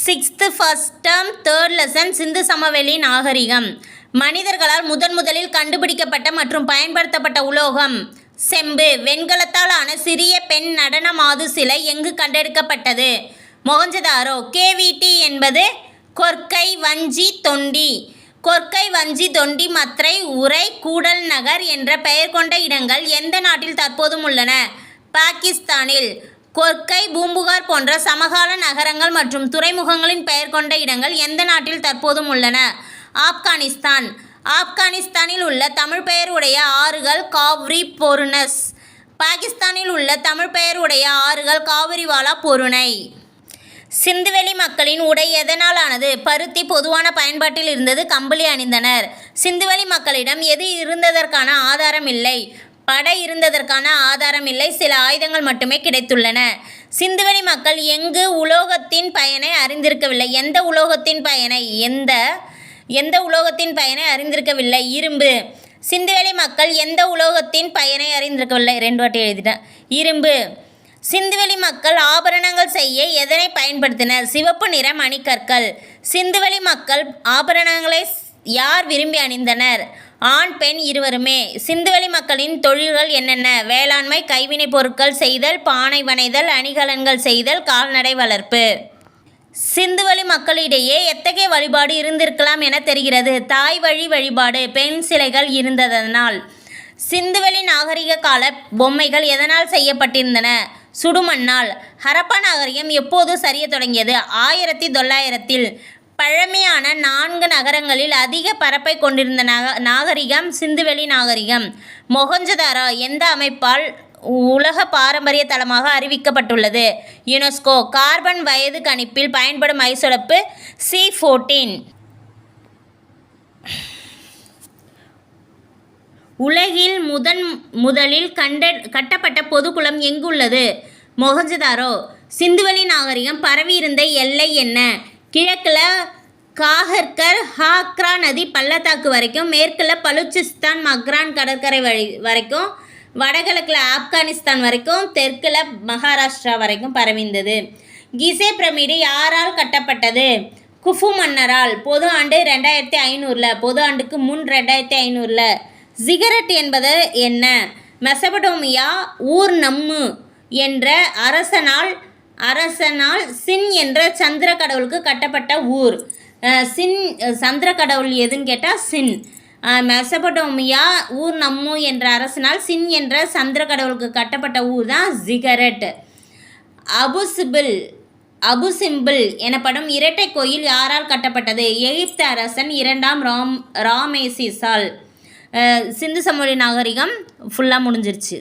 Sixth first term third lesson Sindhu சமவெளி நாகரிகம். மனிதர்களால் முதன் முதலில் கண்டுபிடிக்கப்பட்ட மற்றும் பயன்படுத்தப்பட்ட உலோகம். செம்பு வெண்கலத்தால் ஆன சிறிய பெண் நடன மாது சிலை எங்கு கண்டெடுக்கப்பட்டது? மொகஞ்சதாரோ கேவிடி என்பது கொர்க்கை வஞ்சி தொண்டி. கொர்க்கை வஞ்சி தொண்டி மத்ரை உரை கூடல் நகர் என்ற பெயர் கொண்ட இடங்கள் எந்த நாட்டில் தற்போதும் உள்ளன? பாகிஸ்தானில். கொர்க்கை பூம்புகார் போன்ற சமகால நகரங்கள் மற்றும் துறைமுகங்களின் பெயர் கொண்ட இடங்கள் எந்த நாட்டில் தற்போதும் உள்ளன? ஆப்கானிஸ்தான். ஆப்கானிஸ்தானில் உள்ள தமிழ் பெயர் உடைய ஆறுகள் காவ்ரி பொருணஸ் பாகிஸ்தானில் உள்ள தமிழ் பெயர் உடைய ஆறுகள் காவிரிவாலா பொருணை சிந்துவெளி மக்களின் உடை எதனால் ஆனது பருத்தி பொதுவான பயன்பாட்டில் இருந்தது கம்பளி அணிந்தனர். சிந்துவெளி மக்களிடம் எது இருந்ததற்கான ஆதாரம் இல்லை? படை இருந்ததற்கான ஆதாரம் இல்லை. சில ஆயுதங்கள் மட்டுமே கிடைத்துள்ளன. சிந்துவெளி மக்கள் எங்கு உலோகத்தின் பயனை அறிந்திருக்கவில்லை. எந்த உலோகத்தின் பயனை? எந்த எந்த உலோகத்தின் பயனை அறிந்திருக்கவில்லை? இரும்பு. சிந்துவெளி மக்கள் எந்த உலோகத்தின் பயனை அறிந்திருக்கவில்லை? ரெண்டு வாட்டி எழுதிட்டேன். இரும்பு. சிந்துவெளி மக்கள் ஆபரணங்கள் செய்ய எதனை பயன்படுத்தினர்? சிவப்பு நிற மணிக்கற்கள். சிந்துவெளி மக்கள் ஆபரணங்களை யார் விரும்பி அணிந்தனர்? ஆண் பெண் இருவருமே. சிந்துவெளி மக்களின் தொழில்கள் என்னென்ன? வேளாண்மை கைவினைப் பொருட்கள் செய்தல் பானை வனைதல் அணிகலன்கள் செய்தல் கால்நடை வளர்ப்பு. சிந்துவெளி மக்களிடையே எத்தகைய வழிபாடு இருந்திருக்கலாம் என தெரிகிறது. தாய் வழி வழிபாடு பெண் சிலைகள் இருந்ததனால். சிந்துவெளி நாகரிக கால பொம்மைகள் எதனால் செய்யப்பட்டிருந்தன? சுடுமண்ணால். ஹரப்பா நாகரிகம் எப்போது சரிய தொடங்கியது? ஆயிரத்தி தொள்ளாயிரத்தில் பழமையான நான்கு நகரங்களில் அதிக பரப்பை கொண்டிருந்த நக நாகரிகம் சிந்துவெளி நாகரிகம். மொஹஞ்சதாரோ எந்த அமைப்பால் உலக பாரம்பரிய தளமாக அறிவிக்கப்பட்டுள்ளது? யுனெஸ்கோ. கார்பன் வயது கணிப்பில் பயன்படும் ஐசொலப்பு சி ஃபோர்டீன் உலகில் முதன் முதலில் கண்ட கட்டப்பட்ட பொதுக்குளம் எங்குள்ளது? மொஹஞ்சதாரோ சிந்துவெளி நாகரிகம் பரவியிருந்த எல்லை என்ன? கிழக்கில் காகர்கர் ஹாக்ரா நதி பள்ளத்தாக்கு வரைக்கும் மேற்கில் பலுச்சிஸ்தான் மக்ரான் கடற்கரை வழி வரைக்கும் வடகிழக்கில் ஆப்கானிஸ்தான் வரைக்கும் தெற்கில் மகாராஷ்டிரா வரைக்கும் பரவிந்தது. கிசே பிரமிடு யாரால் கட்டப்பட்டது? குஃபு மன்னரால். பொது ஆண்டு ரெண்டாயிரத்தி ஐநூறில். பொது ஆண்டுக்கு முன் ரெண்டாயிரத்தி ஐநூறில். சிகரெட் என்பது என்ன? மெசபடோமியா ஊர் நம்மு என்ற அரசனால் அரசனால் சின் என்ற சந்திர கடவுளுக்கு கட்டப்பட்ட ஊர். சின் சந்திர கடவுள் எதுன்னு கேட்டால் சின். மெசபடோமியா ஊர் நம்மு என்ற அரசனால் சின் என்ற சந்திர கடவுளுக்கு கட்டப்பட்ட ஊர் தான் ஜிகரட் அபுசிபிள் அபுசிம்பிள் எனப்படும் இரட்டை கோயில் யாரால் கட்டப்பட்டது? எகிப்து அரசன் இரண்டாம் ராம் ராமேசிஸால். சிந்து சமொழி நாகரிகம் ஃபுல்லாக முடிஞ்சிருச்சு.